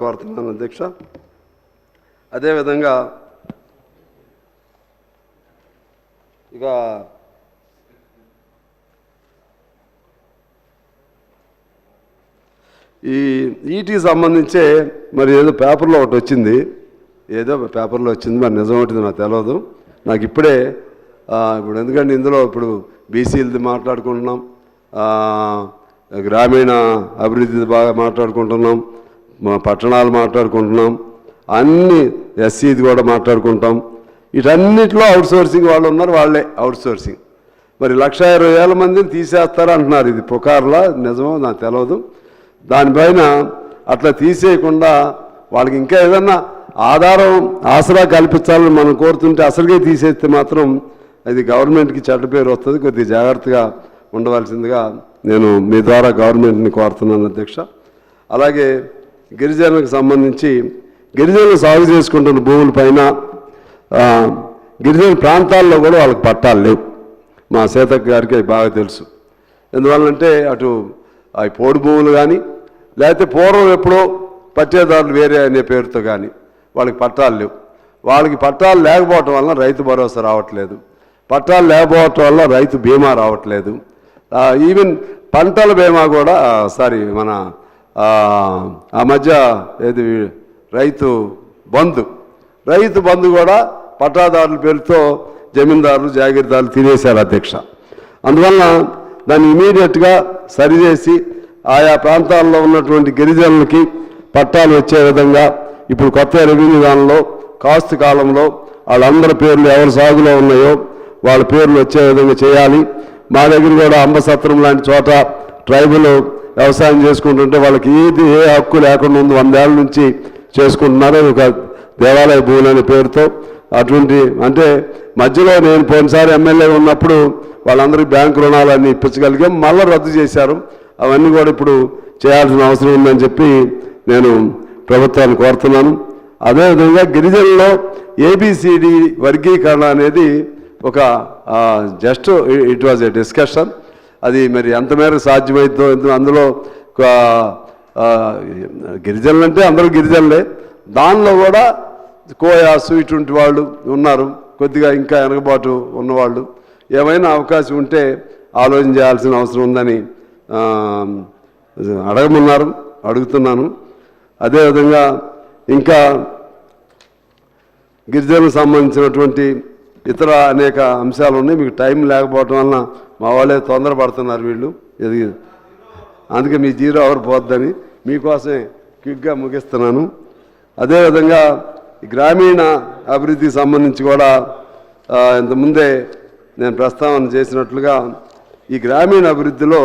కోరుతున్నాను అధ్యక్ష. అదేవిధంగా ఇక ఈ ఈటీకి సంబంధించే మరి ఏదో పేపర్లో ఒకటి వచ్చింది. ఏదో పేపర్లో వచ్చింది మరి నిజం ఒకటి నాకు తెలియదు నాకు ఇప్పుడే ఇప్పుడు ఎందుకంటే ఇందులో ఇప్పుడు బీసీలది మాట్లాడుకుంటున్నాం గ్రామీణ అభివృద్ధి బాగా మాట్లాడుకుంటున్నాం మా పట్టణాలు మాట్లాడుకుంటున్నాం. అన్ని ఎస్సీది కూడా మాట్లాడుకుంటాం. వీటన్నిటిలో అవుట్ సోర్సింగ్ వాళ్ళు ఉన్నారు వాళ్ళే అవుట్ సోర్సింగ్ మరి లక్ష ఇరవై వేల మందిని తీసేస్తారు అంటున్నారు. ఇది పుకార్లా? నిజమో? నాకు తెలియదు దానిపైన అట్లా తీసేయకుండా వాళ్ళకి ఇంకా ఏదన్నా ఆధారం ఆసరా కల్పించాలని మనం కోరుతుంటే అసలుగే తీసేస్తే మాత్రం అది గవర్నమెంట్కి చెడ్డ పేరు వస్తుంది. కొద్దిగా జాగ్రత్తగా ఉండవలసిందిగా నేను మీ ద్వారా గవర్నమెంట్ని కోరుతున్నాను అధ్యక్ష. అలాగే గిరిజనులకు సంబంధించి గిరిజనులు సాగు చేసుకుంటున్న భూముల పైన గిరిజన ప్రాంతాల్లో కూడా వాళ్ళకి పట్టాలు లేవు. మా సీతక్ గారికి బాగా తెలుసు. ఎందువల్లంటే అటు అవి పోడు భూములు కానీ లేకపోతే పూర్వం ఎప్పుడో పట్టేదారులు వేరే అనే పేరుతో కానీ వాళ్ళకి పట్టాలు లేవు. వాళ్ళకి పట్టాలు లేకపోవటం వలన రైతు భరోసా రావట్లేదు. పట్టాలు లేకపోవటం వల్ల రైతు బీమా రావట్లేదు. ఈవెన్ పంటల బీమా కూడా సారీ మన ఆ, మధ్య ఏది రైతు బంధు. రైతు బంధు కూడా పట్టాదారుల పేరుతో జమీందారులు జాగీర్దారులు తినేశారు అధ్యక్ష. అందువలన దాన్ని ఇమీడియట్గా సరిచేసి ఆయా ప్రాంతాల్లో ఉన్నటువంటి గిరిజనులకి పట్టాలు వచ్చే విధంగా ఇప్పుడు కొత్త రెవెన్యూ దానిలో కాస్తు కాలంలో వాళ్ళందరి పేర్లు ఎవరి సాగులో ఉన్నాయో వాళ్ళ పేర్లు వచ్చే విధంగా చేయాలి. మా దగ్గర కూడా అంబసత్రం లాంటి చోట ట్రైబల్ వ్యవసాయం చేసుకుంటుంటే వాళ్ళకి ఏది ఏ హక్కు లేకుండా ఉంది వందేళ్ళ నుంచి చేసుకుంటున్నారు ఒక దేవాలయ భూములు అనే పేరుతో అటువంటి అంటే మధ్యలో నేను పోయినసారి ఎమ్మెల్యే ఉన్నప్పుడు వాళ్ళందరికీ బ్యాంకు రుణాలన్నీ ఇప్పించగలిగాం మళ్ళీ రద్దు చేశారు. అవన్నీ కూడా ఇప్పుడు చేయాల్సిన అవసరం ఉందని చెప్పి నేను ప్రభుత్వాన్ని కోరుతున్నాను. అదేవిధంగా గిరిజనుల్లో ఏబిసిడి వర్గీకరణ అనేది ఒక just it was a discussion అది మరి ఎంత మేరకు సాధ్యమైందో అందులో ఒక, గిరిజనులు అంటే అందరూ గిరిజనులే. దానిలో కూడా కోయాసు ఇటువంటి వాళ్ళు ఉన్నారు. కొద్దిగా ఇంకా వెనకబాటు ఉన్నవాళ్ళు. ఏమైనా అవకాశం ఉంటే ఆలోచన చేయాల్సిన అవసరం ఉందని అడగమన్నారు అడుగుతున్నాను. అదేవిధంగా ఇంకా గిరిజనులకు సంబంధించినటువంటి ఇతర అనేక అంశాలు ఉన్నాయి మీకు టైం లేకపోవటం వలన మా వాళ్ళే తొందరపడుతున్నారు వీళ్ళు. ఇది అందుకే మీ జీరో అవర్ పోద్దని మీకోసమే క్విక్గా ముగిస్తున్నాను. అదేవిధంగా గ్రామీణ అభివృద్ధికి సంబంధించి కూడా ఇంతకుముందే నేను ప్రస్తావన చేసినట్లుగా ఈ గ్రామీణ అభివృద్ధిలో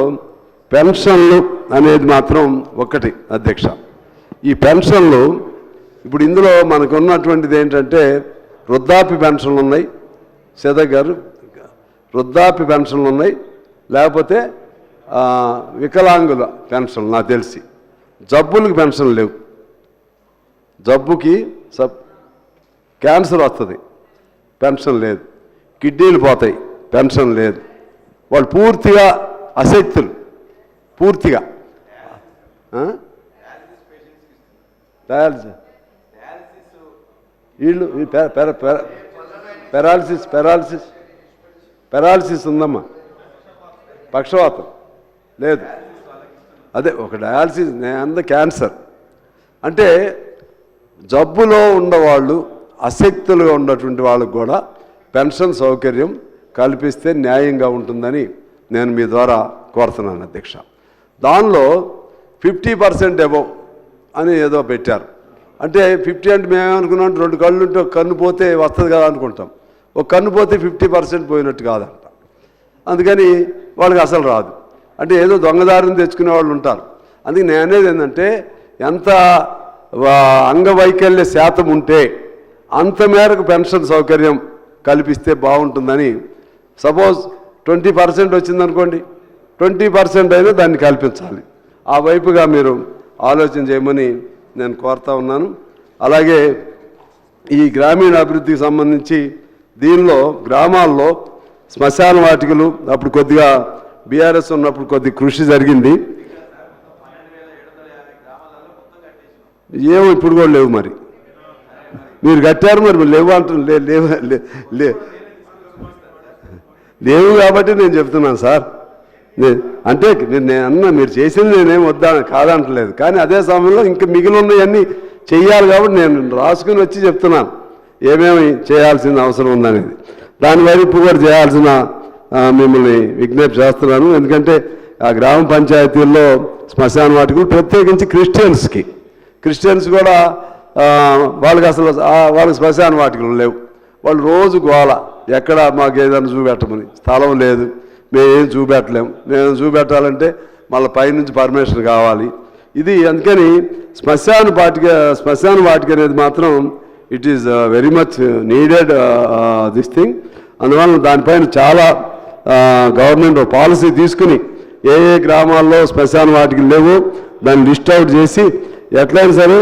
పెన్షన్లు అనేది మాత్రం ఒక్కటి అధ్యక్ష. ఈ పెన్షన్లు ఇప్పుడు ఇందులో మనకు ఉన్నటువంటిది ఏంటంటే వృద్ధాప్య పెన్షన్లు ఉన్నాయి. సీత గారు వృద్ధాప్య పెన్షన్లు ఉన్నాయి. లేకపోతే వికలాంగుల పెన్షన్లు నాకు తెలిసి. జబ్బులకు పెన్షన్ లేవు. జబ్బుకి సబ్ క్యాన్సర్ వస్తుంది. పెన్షన్ లేదు. కిడ్నీలు పోతాయి. పెన్షన్ లేదు. వాళ్ళు పూర్తిగా అశక్తులు. పూర్తిగా. ఆ? డయాలసిస్. వీళ్ళు పెరాలసిస్ పెరాలసిస్. పెరాలసిస్ ఉందమ్మా. పక్షవాతం. లేదు. అదే ఒక డయాలసిస్ అంద క్యాన్సర్. అంటే జబ్బులో ఉన్నవాళ్ళు అశక్తులుగా ఉన్నటువంటి వాళ్ళకు కూడా పెన్షన్ సౌకర్యం కల్పిస్తే న్యాయంగా ఉంటుందని నేను మీ ద్వారా కోరుతున్నాను అధ్యక్ష. దానిలో ఫిఫ్టీ పర్సెంట్ అబవ్ అని ఏదో పెట్టారు. అంటే ఫిఫ్టీ అంటే మేమేమనుకున్నాం రెండు కళ్ళు ఉంటే కన్ను పోతే వస్తుంది కదా అనుకుంటాం. ఒక కన్ను పోతే ఫిఫ్టీ పర్సెంట్ పోయినట్టు కాదంట. అందుకని వాళ్ళకి అసలు రాదు. అంటే ఏదో దొంగదారిని తెచ్చుకునే వాళ్ళు ఉంటారు. అందుకే నేను అనేది ఏంటంటే ఎంత వా- అంగవైకల్య శాతం ఉంటే అంత మేరకు పెన్షన్ సౌకర్యం కల్పిస్తే బాగుంటుందని సపోజ్ ట్వంటీ పర్సెంట్ వచ్చిందనుకోండి ట్వంటీ పర్సెంట్ అయినా దాన్ని కల్పించాలి. ఆ వైపుగా మీరు ఆలోచన చేయమని నేను కోరుతా ఉన్నాను. అలాగే ఈ గ్రామీణ అభివృద్ధికి సంబంధించి దీనిలో గ్రామాల్లో శ్మశాన వాటికలు అప్పుడు కొద్దిగా బీఆర్ఎస్ ఉన్నప్పుడు కొద్ది కృషి జరిగింది. ఏమో ఇప్పుడు కూడా లేవు మరి. మీరు కట్టారు మరి మరి లేవు అంటున్నారు లేవు లే- లే. లేవు కాబట్టి నేను చెప్తున్నాను సార్. అంటే నేను నేను అన్న మీరు చేసింది నేనేం వద్దా కాదంటలేదు. కానీ అదే సమయంలో ఇంకా మిగిలి ఉన్నవన్నీ చెయ్యాలి కాబట్టి నేను రాసుకుని వచ్చి చెప్తున్నాను. ఏమేమి చేయాల్సిన అవసరం ఉందనేది. దాని వైపు కూడా చేయాల్సిన మిమ్మల్ని విజ్ఞప్తి చేస్తున్నాను. ఎందుకంటే ఆ గ్రామ పంచాయతీల్లో శ్మశాన వాటికలు ప్రత్యేకించి క్రిస్టియన్స్కి. క్రిస్టియన్స్ కూడా వాళ్ళకి అసలు వాళ్ళకి శ్మశాన వాటికలు లేవు. వాళ్ళు రోజు గోల ఎక్కడ మాకు ఏదైనా చూపెట్టమని. స్థలం లేదు మేమేం చూపెట్టలేము మేము చూపెట్టాలంటే మళ్ళీ పైనుంచి పర్మిషన్ కావాలి. ఇది అందుకని శ్మశాన వాటిక శ్మశాన వాటిక అనేది మాత్రం it is very much needed this thing అందువలన దానిపైన చాలా గవర్నమెంట్ పాలసీ తీసుకుని ఏ ఏ గ్రామాల్లో శ్మశాన వాటికి లేవు దాన్ని లిస్ట్ అవుట్ చేసి ఎట్లయినా సరే